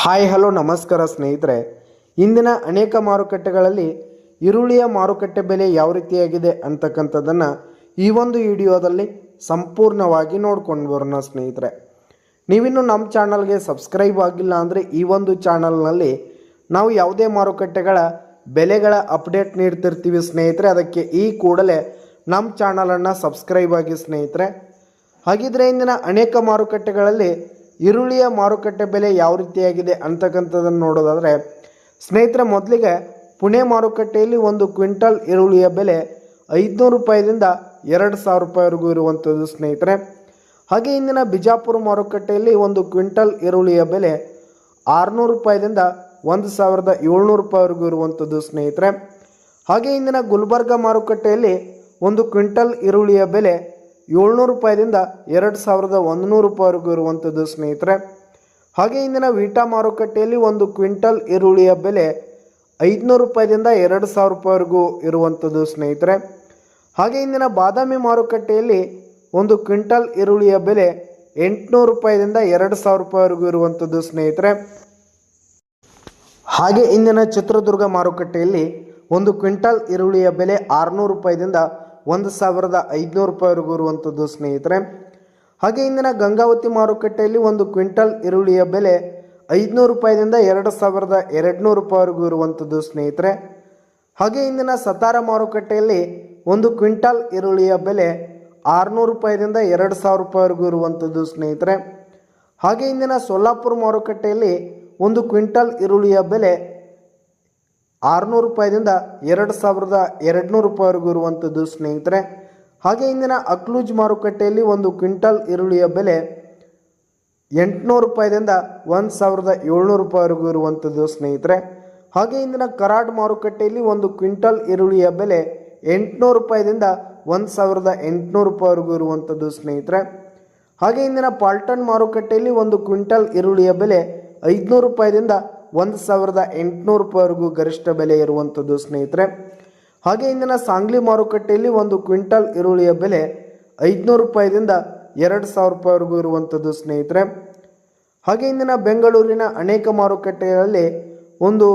Hi, hello, ನಮಸ್ಕಾರ ಸ್ನೇಹಿತರೆ. ಇಂದಿನ ಅನೇಕ ಮಾರುಕಟ್ಟೆಗಳಲ್ಲಿ ಈರುಳ್ಳಿಯ ಮಾರುಕಟ್ಟೆ ಬೆಲೆ ಯಾವ ರೀತಿಯಾಗಿದೆ ಅಂತಕ್ಕಂಥದ್ದನ್ನು ಈ ಒಂದು ವಿಡಿಯೋದಲ್ಲಿ ಸಂಪೂರ್ಣವಾಗಿ ನೋಡ್ಕೊಂಡು ಬರೋಣ ಸ್ನೇಹಿತರೆ. ನೀವಿನ್ನು ನಮ್ಮ ಚಾನಲ್ಗೆ ಸಬ್ಸ್ಕ್ರೈಬ್ ಆಗಿಲ್ಲ ಅಂದರೆ ಈ ಒಂದು ಚಾನಲ್ನಲ್ಲಿ ನಾವು ಯಾವುದೇ ಮಾರುಕಟ್ಟೆಗಳ ಬೆಲೆಗಳ ಅಪ್ಡೇಟ್ ನೀಡ್ತಿರ್ತೀವಿ ಸ್ನೇಹಿತರೆ. ಅದಕ್ಕೆ ಈ ಕೂಡಲೇ ನಮ್ಮ ಚಾನಲನ್ನು ಸಬ್ಸ್ಕ್ರೈಬ್ ಆಗಿ ಸ್ನೇಹಿತರೆ. ಹಾಗಿದ್ರೆ ಇಂದಿನ ಅನೇಕ ಮಾರುಕಟ್ಟೆಗಳಲ್ಲಿ ಈರುಳ್ಳಿಯ ಮಾರುಕಟ್ಟೆ ಬೆಲೆ ಯಾವ ರೀತಿಯಾಗಿದೆ ಅಂತಕ್ಕಂಥದ್ದನ್ನು ನೋಡೋದಾದರೆ, ಸ್ನೇಹಿತರ, ಮೊದಲಿಗೆ ಪುಣೆ ಮಾರುಕಟ್ಟೆಯಲ್ಲಿ ಒಂದು ಕ್ವಿಂಟಲ್ ಈರುಳ್ಳಿಯ ಬೆಲೆ ಐದುನೂರು ರೂಪಾಯಿದಿಂದ ಎರಡು ಸಾವಿರ ರೂಪಾಯಿವರೆಗೂ ಇರುವಂಥದ್ದು ಸ್ನೇಹಿತರೆ. ಹಾಗೆ ಇಂದಿನ ಬಿಜಾಪುರ ಮಾರುಕಟ್ಟೆಯಲ್ಲಿ ಒಂದು ಕ್ವಿಂಟಲ್ ಈರುಳ್ಳಿಯ ಬೆಲೆ ಆರುನೂರು ರೂಪಾಯಿದಿಂದ ಒಂದು ಸಾವಿರದ ಏಳ್ನೂರು ರೂಪಾಯಿವರೆಗೂ ಇರುವಂಥದ್ದು ಸ್ನೇಹಿತರೆ. ಹಾಗೆ ಇಂದಿನ ಗುಲ್ಬರ್ಗ ಮಾರುಕಟ್ಟೆಯಲ್ಲಿ ಒಂದು ಕ್ವಿಂಟಲ್ ಈರುಳ್ಳಿಯ ಬೆಲೆ ಏಳ್ನೂರು ರೂಪಾಯಿದಿಂದ ಎರಡು ಸಾವಿರದ ಒಂದು ನೂರು ರೂಪಾಯಿವರೆಗೂ ಇರುವಂಥದ್ದು ಸ್ನೇಹಿತರೆ. ಹಾಗೆ ಇಂದಿನ ವೀಟಾ ಮಾರುಕಟ್ಟೆಯಲ್ಲಿ ಒಂದು ಕ್ವಿಂಟಲ್ ಈರುಳ್ಳಿಯ ಬೆಲೆ ಐದುನೂರು ರೂಪಾಯಿದಿಂದ ಎರಡು ಸಾವಿರ ರೂಪಾಯಿವರೆಗೂ ಇರುವಂಥದ್ದು ಸ್ನೇಹಿತರೆ. ಹಾಗೆ ಇಂದಿನ ಬಾದಾಮಿ ಮಾರುಕಟ್ಟೆಯಲ್ಲಿ ಒಂದು ಕ್ವಿಂಟಲ್ ಈರುಳ್ಳಿಯ ಬೆಲೆ ಎಂಟುನೂರು ರೂಪಾಯಿದಿಂದ ಎರಡು ಸಾವಿರ ರೂಪಾಯಿವರೆಗೂ ಇರುವಂಥದ್ದು ಸ್ನೇಹಿತರೆ. ಹಾಗೆ ಇಂದಿನ ಚಿತ್ರದುರ್ಗ ಮಾರುಕಟ್ಟೆಯಲ್ಲಿ ಒಂದು ಕ್ವಿಂಟಲ್ ಈರುಳ್ಳಿಯ ಬೆಲೆ ಆರುನೂರು ರೂಪಾಯಿದಿಂದ ಒಂದು ಸಾವಿರದ ಐದುನೂರು ರೂಪಾಯಿವರೆಗೂ ಇರುವಂಥದ್ದು ಸ್ನೇಹಿತರೆ. ಹಾಗೆ ಇಂದಿನ ಗಂಗಾವತಿ ಮಾರುಕಟ್ಟೆಯಲ್ಲಿ ಒಂದು ಕ್ವಿಂಟಲ್ ಈರುಳ್ಳಿಯ ಬೆಲೆ ಐದುನೂರು ರೂಪಾಯಿದಿಂದ ಎರಡು ಸಾವಿರದ ಎರಡುನೂರು ರೂಪಾಯಿವರೆಗೂ ಇರುವಂಥದ್ದು ಸ್ನೇಹಿತರೆ. ಹಾಗೆ ಇಂದಿನ ಸತಾರ ಮಾರುಕಟ್ಟೆಯಲ್ಲಿ ಒಂದು ಕ್ವಿಂಟಲ್ ಈರುಳ್ಳಿಯ ಬೆಲೆ ಆರುನೂರು ರೂಪಾಯಿದಿಂದ ಎರಡು ಸಾವಿರ ರೂಪಾಯಿವರೆಗೂ ಇರುವಂಥದ್ದು ಸ್ನೇಹಿತರೆ. ಹಾಗೆ ಇಂದಿನ ಸೊಲ್ಲಾಪುರ ಮಾರುಕಟ್ಟೆಯಲ್ಲಿ ಒಂದು ಕ್ವಿಂಟಲ್ ಈರುಳ್ಳಿಯ ಬೆಲೆ ಆರುನೂರು ರೂಪಾಯಿದಿಂದ ಎರಡು ಸಾವಿರದ ಎರಡುನೂರು ರೂಪಾಯಿವರೆಗೂ ಇರುವಂಥದ್ದು, ಸ್ನೇಹಿತರೆ. ಹಾಗೆ ಇಂದಿನ ಅಕ್ಲೂಜ್ ಮಾರುಕಟ್ಟೆಯಲ್ಲಿ ಒಂದು ಕ್ವಿಂಟಲ್ ಈರುಳ್ಳಿಯ ಬೆಲೆ ಎಂಟುನೂರು ರೂಪಾಯಿದಿಂದ ಒಂದು ಸಾವಿರದ ಏಳ್ನೂರು ರೂಪಾಯಿವರೆಗೂ ಇರುವಂಥದ್ದು, ಸ್ನೇಹಿತರೆ. ಹಾಗೆ ಇಂದಿನ ಕರಾಡ್ ಮಾರುಕಟ್ಟೆಯಲ್ಲಿ ಒಂದು ಕ್ವಿಂಟಲ್ ಈರುಳ್ಳಿಯ ಬೆಲೆ ಎಂಟುನೂರು ರೂಪಾಯಿದಿಂದ ಒಂದು ಸಾವಿರದ ಎಂಟುನೂರು ರೂಪಾಯಿವರೆಗೂ ಇರುವಂಥದ್ದು, ಸ್ನೇಹಿತರೆ. ಹಾಗೆ ಇಂದಿನ ಪಾಲ್ಟನ್ ಮಾರುಕಟ್ಟೆಯಲ್ಲಿ ಒಂದು ಕ್ವಿಂಟಲ್ ಈರುಳ್ಳಿಯ ಬೆಲೆ ಐದುನೂರು ರೂಪಾಯಿದಿಂದ ಒಂದು ಸಾವಿರದ ಎಂಟುನೂರು ರೂಪಾಯಿವರೆಗೂ ಗರಿಷ್ಠ ಬೆಲೆ ಇರುವಂಥದ್ದು, ಸ್ನೇಹಿತರೆ. ಹಾಗೆ ಇಂದಿನ ಸಾಂಗ್ಲಿ ಮಾರುಕಟ್ಟೆಯಲ್ಲಿ ಒಂದು ಕ್ವಿಂಟಲ್ ಈರುಳ್ಳಿಯ ಬೆಲೆ ಐದುನೂರು ರೂಪಾಯಿದಿಂದ ಎರಡು ಸಾವಿರ ರೂಪಾಯಿವರೆಗೂ ಇರುವಂಥದ್ದು, ಸ್ನೇಹಿತರೆ. ಹಾಗೆ ಇಂದಿನ ಬೆಂಗಳೂರಿನ ಅನೇಕ ಮಾರುಕಟ್ಟೆಗಳಲ್ಲಿ ಒಂದು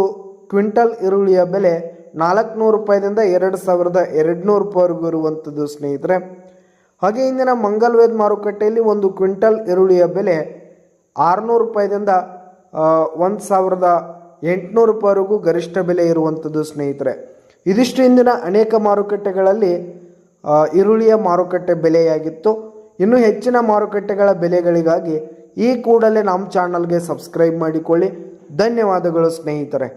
ಕ್ವಿಂಟಲ್ ಈರುಳ್ಳಿಯ ಬೆಲೆ ನಾಲ್ಕುನೂರು ರೂಪಾಯಿದಿಂದ ಎರಡು ಸಾವಿರದ ಎರಡುನೂರು ರೂಪಾಯಿವರೆಗೂ ಇರುವಂಥದ್ದು, ಸ್ನೇಹಿತರೆ. ಹಾಗೆ ಇಂದಿನ ಮಂಗಲ್ವೇದ್ ಮಾರುಕಟ್ಟೆಯಲ್ಲಿ ಒಂದು ಕ್ವಿಂಟಲ್ ಈರುಳ್ಳಿಯ ಬೆಲೆ ಆರುನೂರು ರೂಪಾಯಿದಿಂದ ಒಂದು ಸಾವಿರದ ಎಂಟುನೂರು ರೂಪಾಯಿವರೆಗೂ ಗರಿಷ್ಠ ಬೆಲೆ ಇರುವಂಥದ್ದು ಸ್ನೇಹಿತರೆ. ಇದಿಷ್ಟು ಇಂದಿನ ಅನೇಕ ಮಾರುಕಟ್ಟೆಗಳಲ್ಲಿ ಈರುಳ್ಳಿಯ ಮಾರುಕಟ್ಟೆ ಬೆಲೆಯಾಗಿತ್ತು. ಇನ್ನೂ ಹೆಚ್ಚಿನ ಮಾರುಕಟ್ಟೆಗಳ ಬೆಲೆಗಳಿಗಾಗಿ ಈ ಕೂಡಲೇ ನಮ್ಮ ಚಾನಲ್ಗೆ ಸಬ್ಸ್ಕ್ರೈಬ್ ಮಾಡಿಕೊಳ್ಳಿ. ಧನ್ಯವಾದಗಳು ಸ್ನೇಹಿತರೆ.